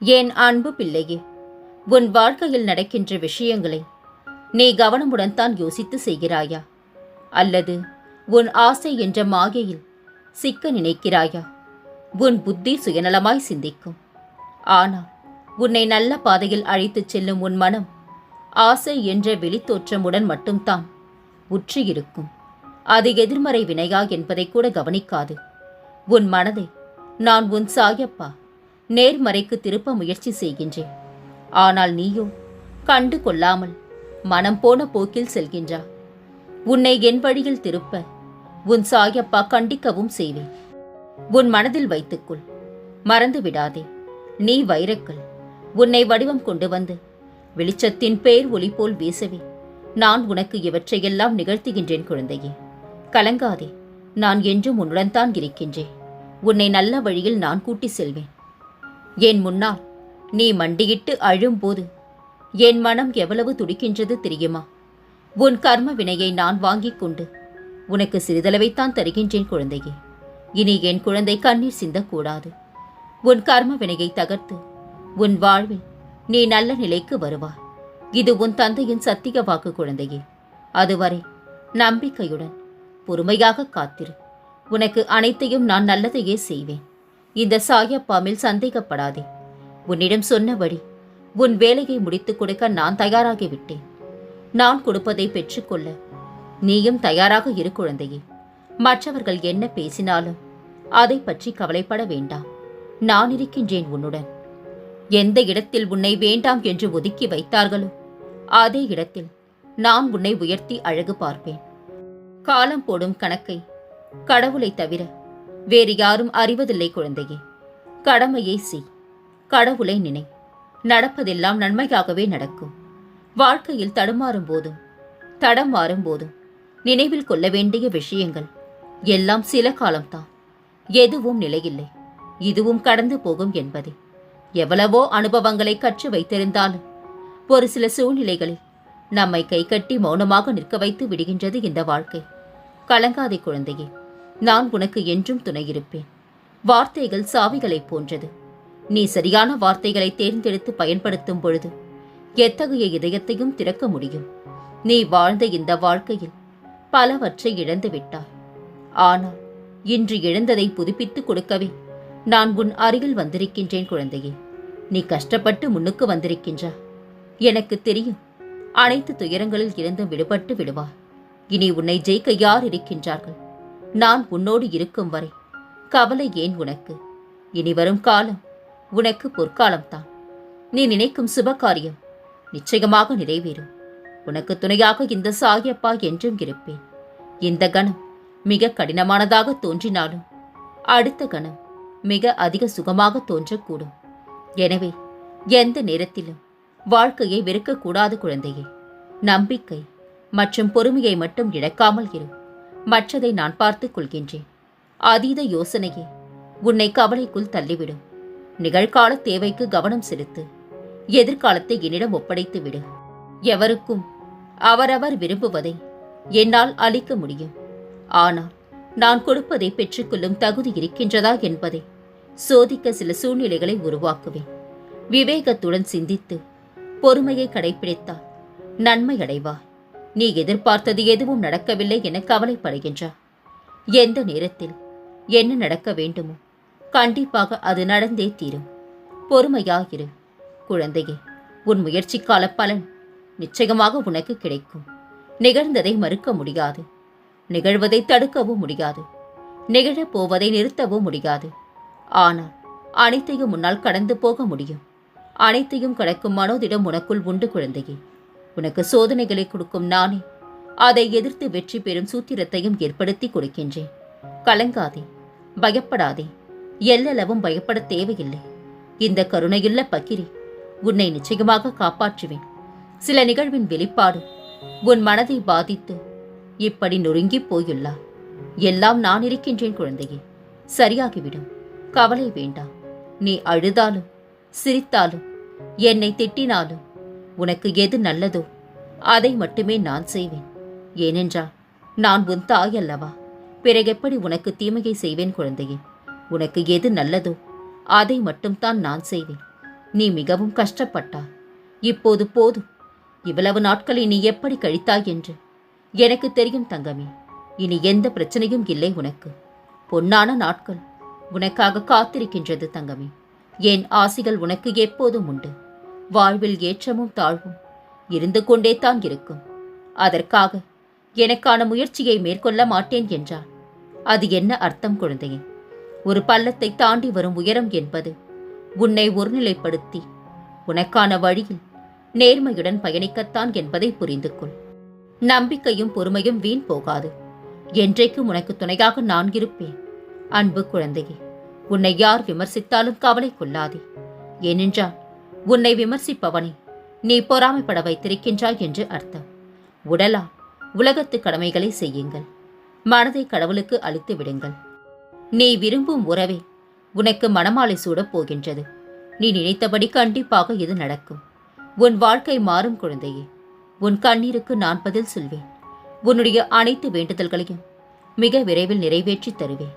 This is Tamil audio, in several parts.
என் அன்பு பிள்ளையே உன் வாழ்க்கையில் நடக்கின்ற விஷயங்களை நீ கவனமுடன் தான் யோசித்து செய்கிறாயா? அல்லது உன் ஆசை என்ற மாயையில் சிக்க நினைக்கிறாயா? உன் புத்தி சுயநலமாய் சிந்திக்கும். ஆனால் உன்னை நல்ல பாதையில் அழைத்துச் செல்லும் உன் மனம் ஆசை என்ற வெளித்தோற்றமுடன் மட்டும்தான் உற்றியிருக்கும் அது எதிர்மறை வினையா என்பதை கூட கவனிக்காது. உன் மனதை நான் உன் சாயப்பா நேர்மறைக்கு திருப்ப முயற்சி செய்கின்றேன். ஆனால் நீயோ கண்டு கொள்ளாமல் மனம் போன போக்கில் செல்கின்றா. உன்னை என் வழியில் திருப்ப உன் சாயப்பா கண்டிக்கவும் செய்வேன். உன் மனதில் வைத்துக்கொள். மறந்து விடாதே. நீ வைரக்கல். உன்னை வடிவம் கொண்டு வந்து வெளிச்சத்தின் பேர் ஒளி போல் வீசவே. நான் உனக்கு இவற்றையெல்லாம் நிகழ்த்துகின்றேன் குழந்தையே. கலங்காதே. நான் என்றும் உன்னுடன் தான் இருக்கின்றேன். உன்னை நல்ல வழியில் நான் கூட்டி செல்வேன். என் முன்னால் நீ மண்டியிட்டு அழும்போது என் மனம் எவ்வளவு துடிக்கின்றது தெரியுமா? உன் கர்ம வினையை நான் வாங்கிக் கொண்டு உனக்கு சிறிதளவைத்தான் தருகின்றேன் குழந்தையே. இனி என் குழந்தை கண்ணீர் சிந்தக்கூடாது. உன் கர்ம வினையை தகர்த்து உன் வாழ்வில் நீ நல்ல நிலைக்கு வருவாய். இது உன் தந்தையின் சத்திய வாக்கு குழந்தையே. அதுவரை நம்பிக்கையுடன் பொறுமையாக காத்திரு. உனக்கு அனைத்தையும் நான் நல்லதையே செய்வேன். இந்த சாயப்பாமில் சந்தேகப்படாதே. உன்னிடம் சொன்னபடி உன் வேலையை முடித்துக் கொடுக்க நான் தயாராகிவிட்டேன் நான் கொடுப்பதை பெற்றுக்கொள்ள நீயும் தயாராக இரு குழந்தையே. மற்றவர்கள் என்ன பேசினாலும் அதை பற்றி கவலைப்பட வேண்டாம். நான் இருக்கின்றேன் உன்னுடன். எந்த இடத்தில் உன்னை வேண்டாம் என்று ஒதுக்கி வைத்தார்களோ அதே இடத்தில் நான் உன்னை உயர்த்தி அழகு பார்ப்பேன். காலம் போடும் கணக்கை கடவுளை தவிர வேறு யாரும் அறிவதில்லை குழந்தையே. கடமையை செய். கடவுளை நினை. நடப்பதெல்லாம் நன்மையாகவே நடக்கும். வாழ்க்கையில் தடுமாறும் போதும் தடம் மாறும் போதும் நினைவில் கொள்ள வேண்டிய விஷயங்கள் எல்லாம் சில காலம்தான். எதுவும் நிலையில்லை. இதுவும் கடந்து போகும் என்பதே. எவ்வளவோ அனுபவங்களை கற்று வைத்திருந்தாலும் ஒரு சில சூழ்நிலைகளில் நம்மை கைகட்டி மௌனமாக நிற்க வைத்து விடுகின்றது இந்த வாழ்க்கை. கலங்காதே குழந்தையே. நான் உனக்கு என்றும் துணையிருப்பேன். வார்த்தைகள் சாவிகளைப் போன்றது. நீ சரியான வார்த்தைகளை தேர்ந்தெடுத்து பயன்படுத்தும் பொழுது எத்தகைய இதயத்தையும் திறக்க முடியும்? நீ வாழ்ந்த இந்த வாழ்க்கையில் பலவற்றை இழந்து விட்டாய். ஆனால் இன்று இழந்ததை புதுப்பித்துக் கொடுக்கவே நான் உன் அருகில் வந்திருக்கின்றேன் குழந்தையே. நீ கஷ்டப்பட்டு முன்னுக்கு வந்திருக்கின்றா. எனக்கு தெரியும் அனைத்து துயரங்களில் இருந்தும் விடுபட்டு விடுவார் இனி உன்னை ஜெயிக்க யார் இருக்கின்றார்கள்? நான் உன்னோடு இருக்கும் வரை. கவலை ஏன் உனக்கு? இனி வரும் காலம் உனக்கு பொற்காலம்தான். நீ நினைக்கும் சுபகாரியம் நிச்சயமாக நிறைவேறும். உனக்கு துணையாக இந்த சாயப்பா என்றும் இருப்பேன். இந்த கணம் மிக கடினமானதாக தோன்றினாலும் அடுத்த கணம் மிக அதிக சுகமாக தோன்றக்கூடும். எனவே எந்த நேரத்திலும் வாழ்க்கையை வெறுக்கக்கூடாது குழந்தையே. நம்பிக்கை மற்றும் பொறுமையை மட்டும் இழக்காமல் இரு. மற்றதை நான் பார்த்துக் கொள்கின்றேன். அதீத யோசனையே உன்னை கவலைக்குள் தள்ளிவிடும். நிகழ்கால தேவைக்கு கவனம் செலுத்து. எதிர்காலத்தை என்னிடம் ஒப்படைத்து விடு எவருக்கும் அவரவர் விரும்புவதை என்னால் அளிக்க முடியும். ஆனால் நான் கொடுப்பதை பெற்றுக்கொள்ளும் தகுதி இருக்கின்றதா என்பதை சோதிக்க சில சூழ்நிலைகளை உருவாக்குவேன். விவேகத்துடன் சிந்தித்து பொறுமையை கடைபிடித்தால் நன்மை அடைவாய் நீ எதிர்பார்த்தது எதுவும் நடக்கவில்லை என கவலைப்படுகின்றார். எந்த நேரத்தில் என்ன நடக்க வேண்டுமோ கண்டிப்பாக அது நடந்தே தீரும். பொறுமையாயிரு குழந்தையே. உன் முயற்சிக்கால பலன் நிச்சயமாக உனக்கு கிடைக்கும். நிகழ்ந்ததை மறுக்க முடியாது. நிகழ்வதை தடுக்கவும் முடியாது. நிகழப் போவதை நிறுத்தவும் முடியாது. ஆனால் அனைத்தையும் முன்னால் கடந்து போக முடியும். அனைத்தையும் கடக்கும் மனோதிடம் உனக்குள் உண்டு குழந்தையே. உனக்கு சோதனைகளை கொடுக்கும் நானே. அதை எதிர்த்து வெற்றி பெறும் சூத்திரத்தையும் ஏற்படுத்தி கொடுக்கின்றேன். கலங்காதே பயப்படாதே எல்லளவும் பயப்பட தேவையில்லை. இந்த கருணையுள்ள பக்கிரி உன்னை நிச்சயமாக காப்பாற்றுவேன். சில நிகழ்வின் வெளிப்பாடு உன் மனதை பாதித்து இப்படி நொறுங்கி போயுள்ளார் எல்லாம் நான் இருக்கின்றேன் குழந்தையே சரியாகிவிடும். கவலை வேண்டாம். நீ அழுதாலும் சிரித்தாலும் என்னை திட்டினாலும் உனக்கு எது நல்லதோ அதை மட்டுமே நான் செய்வேன். ஏனென்றால் நான் உன் தாய் அல்லவா? பிறகெப்படி உனக்கு தீமையை செய்வேன் குழந்தையே? உனக்கு எது நல்லதோ அதை மட்டும்தான் நான் செய்வேன். நீ மிகவும் கஷ்டப்பட்டாய் இப்போது போதும். இவ்வளவு நாட்களை நீ எப்படி கழித்தாய் என்று? எனக்கு தெரியும் தங்கமே இனி எந்த பிரச்சனையும் இல்லை உனக்கு. பொன்னான நாட்கள் உனக்காக காத்திருக்கின்றது தங்கமே. என் ஆசிகள் உனக்கு எப்போதும் உண்டு. வாழ்வில் ஏற்றமும் தாழ்வும் இருந்து கொண்டே தான் இருக்கும். அதற்காக எனக்கான முயற்சியை மேற்கொள்ள மாட்டேன் என்றான் அது என்ன அர்த்தம் குழந்தையே? ஒரு பள்ளத்தை தாண்டி வரும் உயரம் என்பது உன்னை ஒருநிலைப்படுத்தி உனக்கான வழியில் நேர்மையுடன் பயணிக்கத்தான் என்பதை புரிந்து கொள் நம்பிக்கையும் பொறுமையும் வீண் போகாது. என்றைக்கும் உனக்கு துணையாக நான் இருப்பேன். அன்பு குழந்தையே உன்னை யார் விமர்சித்தாலும் கவலை கொள்ளாதே. ஏனென்றால் உன்னை விமர்சிப்பவனை நீ பொறாமைப்பட வைத்திருக்கின்றாய் என்று அர்த்தம். உடலா உலகத்து கடமைகளை செய்யுங்கள். மனதை கடவுளுக்கு அளித்து விடுங்கள். நீ விரும்பும் உறவே உனக்கு மணமாலை சூடப் போகின்றது. நீ நினைத்தபடி கண்டிப்பாக இது நடக்கும். உன் வாழ்க்கை மாறும் குழந்தையே உன் கண்ணீருக்கு நான் பதில் சொல்வேன். உன்னுடைய அனைத்து வேண்டுதல்களையும் மிக விரைவில் நிறைவேற்றி தருவேன்.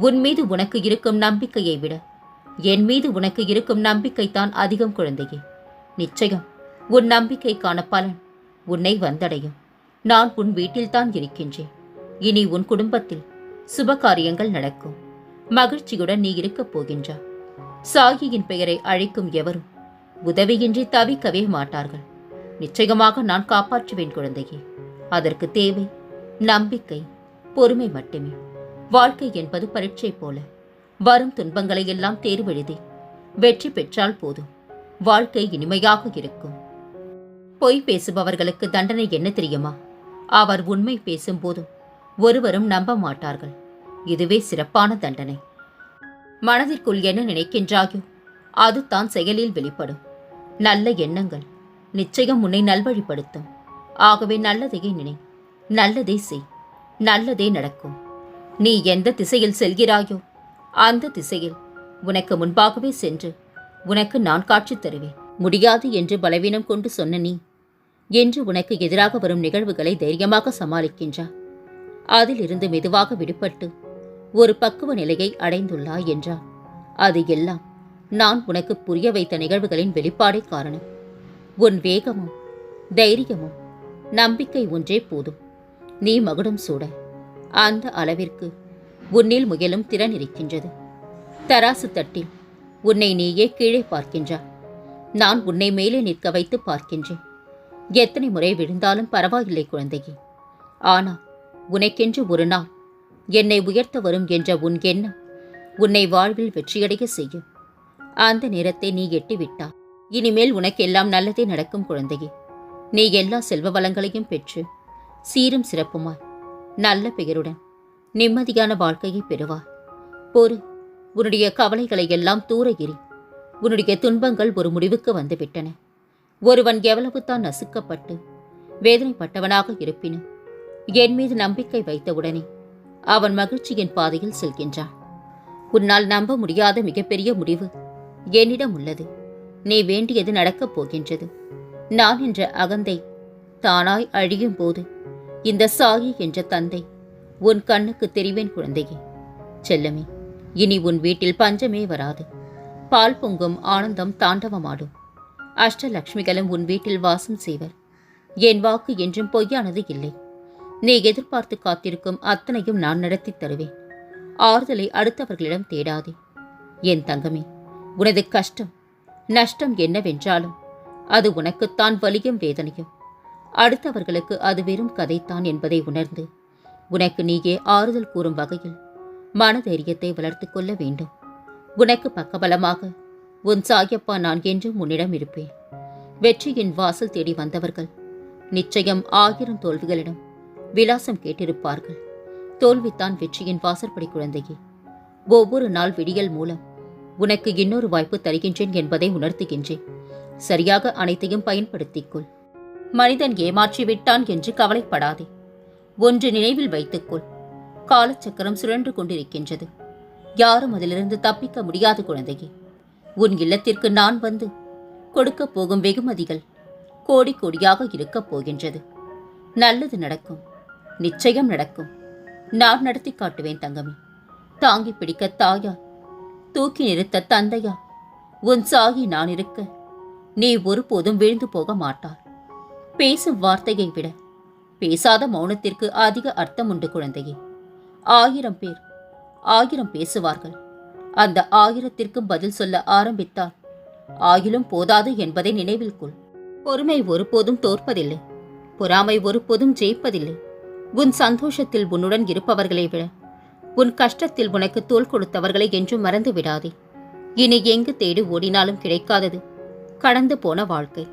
உன் மீது உனக்கு இருக்கும் நம்பிக்கையை விட என் மீது உனக்கு இருக்கும் நம்பிக்கைத்தான் அதிகம் குழந்தையே. நிச்சயம் உன் நம்பிக்கைக்கான பலன் உன்னை வந்தடையும். நான் உன் வீட்டில்தான் இருக்கின்றேன். இனி உன் குடும்பத்தில் சுபகாரியங்கள் நடக்கும். மகிழ்ச்சியுடன் நீ இருக்கப் போகின்றாய் சாகியின் பெயரை அழைக்கும் எவரும் உதவியின்றி தவிக்கவே மாட்டார்கள். நிச்சயமாக நான் காப்பாற்றுவேன் குழந்தையே. அதற்கு தேவை நம்பிக்கை பொறுமை மட்டுமே. வாழ்க்கை என்பது பரீட்சை போல. வரும் துன்பங்களை எல்லாம் தேர்வெழுதி. வெற்றி பெற்றால் போதும். வாழ்க்கை இனிமையாக இருக்கும். பொய் பேசுபவர்களுக்கு தண்டனை என்ன தெரியுமா? அவர் உண்மை பேசும்போதும் ஒருவரும் நம்ப மாட்டார்கள். இதுவே சிறப்பான தண்டனை. மனதிற்குள் என்ன நினைக்கின்றாயோ அது தான் செயலில் வெளிப்படும். நல்ல எண்ணங்கள் நிச்சயம் உன்னை நல்வழிப்படுத்தும். ஆகவே நல்லதையே நினை. நல்லதை செய். நல்லதே நடக்கும். நீ எந்த திசையில் செல்கிறாயோ அந்த திசையில் உனக்கு முன்பாகவே சென்று உனக்கு நான் காட்சி தருவேன். முடியாது என்று பலவீனம் கொண்டு சொன்ன நீ என்று உனக்கு எதிராக வரும் நிகழ்வுகளை தைரியமாக சமாளிக்கின்றாய் அதிலிருந்து மெதுவாக விடுபட்டு ஒரு பக்குவ நிலையை அடைந்துள்ளாய் என்றார். அது எல்லாம் நான் உனக்கு புரிய வைத்த நிகழ்வுகளின் வெளிப்பாடே காரணம். உன் வேகமும் தைரியமும் நம்பிக்கை ஒன்றே போதும். நீ மகுடம் சூட அந்த அளவிற்கு உன்னில் முயலும் திறன் இருக்கின்றது. தராசு தட்டில் உன்னை நீயே கீழே பார்க்கின்றாய் நான் உன்னை மேலே நிற்க வைத்து பார்க்கின்றேன். எத்தனை முறை விழுந்தாலும் பரவாயில்லை குழந்தையே. ஆனால் உனக்கென்று ஒரு நாள் என்னை உயர்த்த வரும் என்ற உன் எண்ணம் உன்னை வாழ்வில் வெற்றியடைய செய்யும். அந்த நேரத்தை நீ எட்டிவிட்டா இனிமேல் உனக்கெல்லாம் நல்லதே நடக்கும் குழந்தையே. நீ எல்லா செல்வ வளங்களையும் பெற்று சீரும் சிறப்புமாய் நல்ல பெயருடன் நிம்மதியான வாழ்க்கையை பெறுவாய் பொறு உன்னுடைய கவலைகளை எல்லாம் தூர எறி உன்னுடைய துன்பங்கள் ஒரு முடிவுக்கு வந்துவிட்டன. ஒருவன் எவ்வளவு தான் நசுக்கப்பட்டு வேதனைப்பட்டவனாக இருப்பினும் என் மீது நம்பிக்கை வைத்தவுடனே அவன் மகிழ்ச்சியின் பாதையில் செல்கின்றான். உன்னால் நம்ப முடியாத மிகப்பெரிய முடிவு என்னிடம் உள்ளது. நீ வேண்டியது நடக்கப் போகின்றது. நான் என்ற அகந்தை தானாய் அழியும் போது இந்த சாயி என்ற தந்தை உன் கண்ணுக்கு தெரிவேன் குழந்தையே. செல்லமே இனி உன் வீட்டில் பஞ்சமே வராது. பால் பொங்கும் ஆனந்தம் தாண்டவமாடும். அஷ்டலக்ஷ்மிகளும் உன் வீட்டில் வாசம் செய்வர். என் வாக்கு என்றும் பொய்யானது இல்லை. நீ எதிர்பார்த்து காத்திருக்கும் அத்தனையும் நான் நடத்தித் தருவேன். ஆறுதலை அடுத்தவர்களிடம் தேடாதே. என் தங்கமே உனது கஷ்டம் நஷ்டம் என்னவென்றாலும் அது உனக்குத்தான் வலியும் வேதனையும். அடுத்தவர்களுக்கு அது வெறும் கதைத்தான் என்பதை உணர்ந்து உனக்கு நீயே ஆறுதல் கூறும் வகையில் மனதைரியத்தை வளர்த்துக் கொள்ள வேண்டும். உனக்கு பக்கபலமாக உன் சாயப்பா நான் என்றும் உன்னிடம் இருப்பேன். வெற்றியின் வாசல் தேடி வந்தவர்கள் நிச்சயம் ஆயிரம் தோல்விகளிடம் விலாசம் கேட்டிருப்பார்கள். தோல்வித்தான் வெற்றியின் வாசற்படி குழந்தையே. ஒவ்வொரு நாள் விடியல் மூலம் உனக்கு இன்னொரு வாய்ப்பு தருகின்றேன் என்பதை உணர்த்துகின்றேன். சரியாக அனைத்தையும் பயன்படுத்திக் கொள். மனிதன் ஏமாற்றி விட்டான் என்று கவலைப்படாதே. ஒன்று நினைவில் வைத்துக்கொள். காலச்சக்கரம் சுழன்று கொண்டிருக்கின்றது. யாரும் அதிலிருந்து தப்பிக்க முடியாது குழந்தையே. உன் இல்லத்திற்கு நான் வந்து கொடுக்கப் போகும் வெகுமதிகள் கோடி கோடியாக இருக்கப் போகின்றது. நல்லது நடக்கும். நிச்சயம் நடக்கும். நான் நடத்தி காட்டுவேன் தங்கமே. தாங்கி பிடிக்க தாயா தூக்கி நிறுத்த தந்தையா உன் சாகி நான் இருக்க நீ ஒருபோதும் விழுந்து போக மாட்டார் பேசும் வார்த்தையை விட பேசாத மௌனத்திற்கு அதிக அர்த்தம் உண்டு குழந்தையே. ஆயிரம் பேர் ஆயிரம் பேசுவார்கள். அந்த ஆயிரத்திற்கும் பதில் சொல்ல ஆரம்பித்தால் ஆயிலும் போதாது என்பதை நினைவில் கொள். பொறுமை ஒருபோதும் தோற்பதில்லை. பொறாமை ஒருபோதும் ஜெயிப்பதில்லை. உன் சந்தோஷத்தில் உன்னுடன் இருப்பவர்களை விட உன் கஷ்டத்தில் உனக்கு தோல் கொடுத்தவர்களை என்றும் மறந்து விடாதே. இனி எங்கு தேடி ஓடினாலும் கிடைக்காதது. கடந்து போன வாழ்க்கை.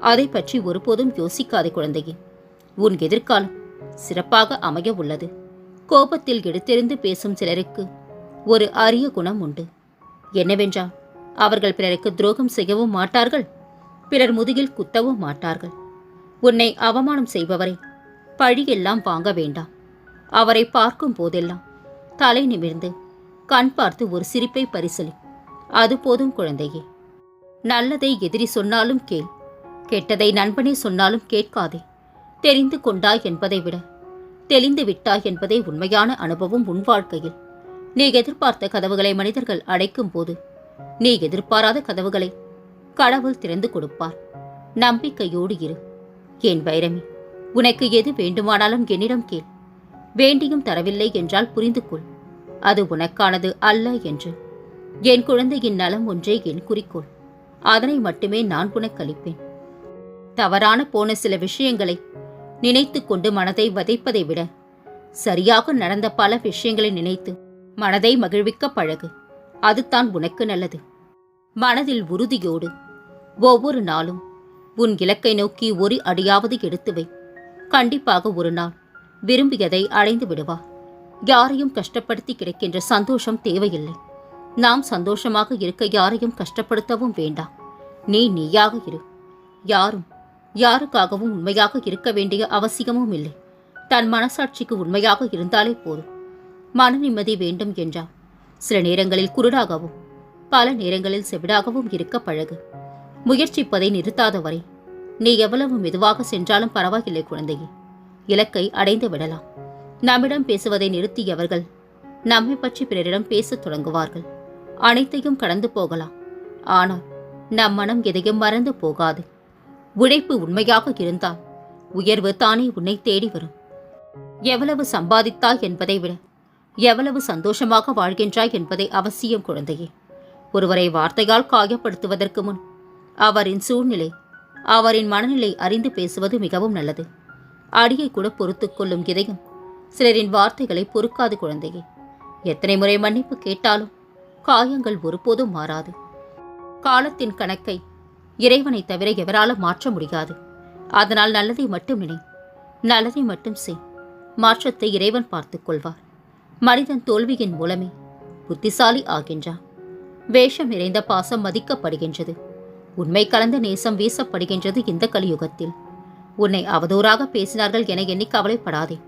அதை பற்றி ஒருபோதும் யோசிக்காதே குழந்தையே. உன் எதிர்காலம் சிறப்பாக அமைய உள்ளது. கோபத்தில் எடுத்தெறிந்து பேசும் சிலருக்கு ஒரு அரிய குணம் உண்டு. என்னவென்றால் அவர்கள் பிறருக்கு துரோகம் செய்யவும் மாட்டார்கள் பிறர் முதுகில் குத்தவும் மாட்டார்கள். உன்னை அவமானம் செய்பவரை பழியெல்லாம் வாங்க வேண்டாம். அவரை பார்க்கும் போதெல்லாம் தலை நிமிர்ந்து கண் பார்த்து ஒரு சிரிப்பை பரிசலி அது போதும் குழந்தையே. நல்லதை எதிரி சொன்னாலும் கேள் கெட்டதை நண்பனே சொன்னாலும் கேட்காதே. தெரிந்து கொண்டாய் என்பதை விட தெளிந்து விட்டாய் என்பதே உண்மையான அனுபவம் உன் வாழ்க்கையில். நீ எதிர்பார்த்த கதவுகளை மனிதர்கள் அடைக்கும் போது நீ எதிர்பாராத கதவுகளை கடவுள் திறந்து கொடுப்பார். நம்பிக்கையோடு இரு. என் வைரமி உனக்கு எது வேண்டுமானாலும் என்னிடம் கேள். வேண்டியும் தரவில்லை என்றால் புரிந்து கொள். அது உனக்கானது அல்ல என்று. என் குழந்தையின் நலம் ஒன்றே என் குறிக்கோள். அதனை மட்டுமே நான் உனக்களிப்பேன் தவறான போன சில விஷயங்களை நினைத்து கொண்டு மனதை வதைப்பதை விட சரியாக நடந்த பல விஷயங்களை நினைத்து மனதை மகிழ்விக்க பழகு. அதுதான் உனக்கு நல்லது. மனதில் உறுதியோடு ஒவ்வொரு நாளும் உன் இலக்கை நோக்கி ஒரு அடியாவது எடுத்து வை. கண்டிப்பாக ஒரு நாள் விரும்பியதை அடைந்து விடுவா. யாரையும் கஷ்டப்படுத்தி கிடைக்கின்ற சந்தோஷம் தேவையில்லை. நாம் சந்தோஷமாக இருக்க யாரையும் கஷ்டப்படுத்தவும் வேண்டாம். நீ நீயாக இரு. யாரும் யாருக்காகவும் உண்மையாக இருக்க வேண்டிய அவசியமும் இல்லை. தன் மனசாட்சிக்கு உண்மையாக இருந்தாலே போதும். மன நிம்மதி வேண்டும் என்றால் சில நேரங்களில் குருடாகவும் பல நேரங்களில் செவிடாகவும் இருக்க பழகு. முயற்சிப்பதை நிறுத்தாத வரை நீ எவ்வளவு மெதுவாக சென்றாலும் பரவாயில்லை குழந்தையே. இலக்கை அடைந்து விடலாம். நம்மிடம் பேசுவதை நிறுத்தியவர்கள் நம்மை பற்றி பிறரிடம் பேசத் தொடங்குவார்கள். அனைத்தையும் கடந்து போகலாம். ஆனால் நம் மனம் எதையும் மறந்து போகாது. உழைப்பு உண்மையாக இருந்தால் உயர்வு தானே உன்னை தேடி வரும். எவ்வளவு சம்பாதித்தாய் என்பதை விட எவ்வளவு சந்தோஷமாக வாழ்கின்றாய் என்பதை அவசியம் குழந்தையே. ஒருவரை வார்த்தையால் காயப்படுத்துவதற்கு முன் அவரின் சூழ்நிலை அவரின் மனநிலை அறிந்து பேசுவது மிகவும் நல்லது. அடியை கூட பொறுத்து கொள்ளும் இதயம் சிலரின் வார்த்தைகளை பொறுக்காது குழந்தையே. எத்தனை முறை மன்னிப்பு கேட்டாலும் காயங்கள் ஒருபோதும் மாறாது. காலத்தின் கணக்கை இறைவனை தவிர எவராலும் மாற்ற முடியாது. அதனால் நல்லதை மட்டும் நினை நல்லதை மட்டும் செய். மாற்றத்தை இறைவன் பார்த்துக் கொள்வார். மனிதன் தோல்வியின் மூலமே புத்திசாலி ஆகின்றான். வேஷம் நிறைந்த பாசம் மதிக்கப்படுகின்றது. உண்மை கலந்த நேசம் வீசப்படுகின்றது இந்த கலியுகத்தில். உன்னை அவதூறாக பேசினார்கள் என எண்ணி கவலைப்படாதே.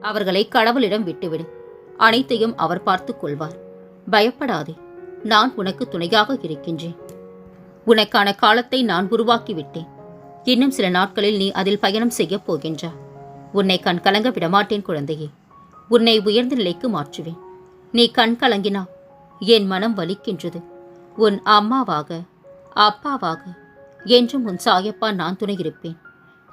அவர்களை கடவுளிடம் விட்டுவிடு. அனைத்தையும் அவர் பார்த்துக் கொள்வார். பயப்படாதே. நான் உனக்கு துணையாக இருக்கின்றேன். உனக்கான காலத்தை நான் உருவாக்கிவிட்டேன். இன்னும் சில நாட்களில் நீ அதில் பயணம் செய்யப் போகின்றா. உன்னை கண் கலங்க விடமாட்டேன் குழந்தையே. உன்னை உயர்ந்த நிலைக்கு மாற்றுவேன். நீ கண் கலங்கினா என் மனம் வலிக்கின்றது. உன் அம்மாவாக அப்பாவாக என்றும் உன் சாயப்பா நான் துணை இருப்பேன்.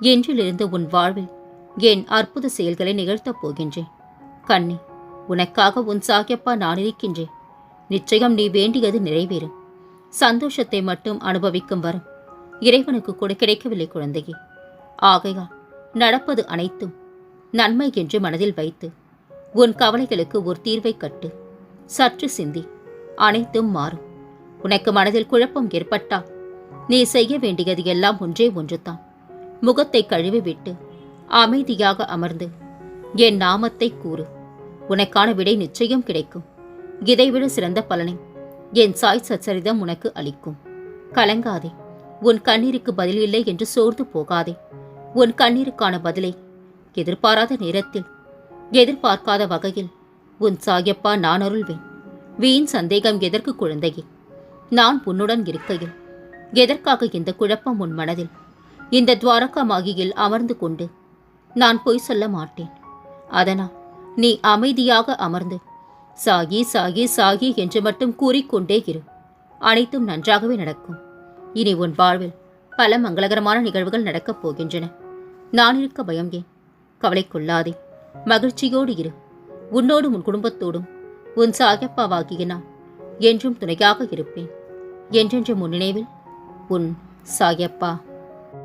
என்றிலிருந்து உன் வாழ்வில் என் அற்புத செயல்களை நிகழ்த்தப் போகின்றேன். கண்ணி உனக்காக உன் சாயப்பா நான் இருக்கின்றேன். நிச்சயம் நீ வேண்டியது நிறைவேறும். சந்தோஷத்தை மட்டும் அனுபவிக்கும் வரும். இறைவனுக்கு கூட கிடைக்கவில்லை குழந்தையே. ஆகையால் நடப்பது அனைத்தும் நன்மை என்று மனதில் வைத்து உன் கவலைகளுக்கு ஒரு தீர்வை கட்டு. சற்று சிந்தி அனைத்தும் மாறும். உனக்கு மனதில் குழப்பம் ஏற்பட்டால் நீ செய்ய வேண்டியது எல்லாம் ஒன்றே ஒன்றுதான். முகத்தை கழுவிவிட்டு அமைதியாக அமர்ந்து என் நாமத்தை கூறு. உனக்கான விடை நிச்சயம் கிடைக்கும். இதைவிட சிறந்த பலனை என் சாய் சச்சரிதம் உனக்கு அளிக்கும். கலங்காதே. உன் கண்ணீருக்கு பதில் இல்லை என்று சோர்ந்து போகாதே. உன் கண்ணீருக்கான பதிலை எதிர்பாராத நேரத்தில் எதிர்பார்க்காத வகையில் உன் சாயப்பா நான் அருள்வேன். வீண் சந்தேகம் எதற்கு குழந்தையே? நான் உன்னுடன் இருக்கையில் எதற்காக இந்த குழப்பம் உன் மனதில்? இந்த துவாரகா மாகியில் அமர்ந்து கொண்டு நான் பொய் சொல்ல மாட்டேன். அதனால் நீ அமைதியாக அமர்ந்து சாகி சாகி சாகி என்று மட்டும் கூறிக்கொண்டே இரு. அனைத்தும் நன்றாகவே நடக்கும். இனி உன் வாழ்வில் பல மங்களகரமான நிகழ்வுகள் நடக்கப் போகின்றன. நான் இருக்க பயம் ஏன்? கவலைக்கொள்ளாதே மகிழ்ச்சியோடு இரு. உன்னோடும் உன் குடும்பத்தோடும் உன் சாயப்பாவாகிய நான் என்றும் துணையாக இருப்பேன். என்றென்று முன் நினைவில் உன் சாயப்பா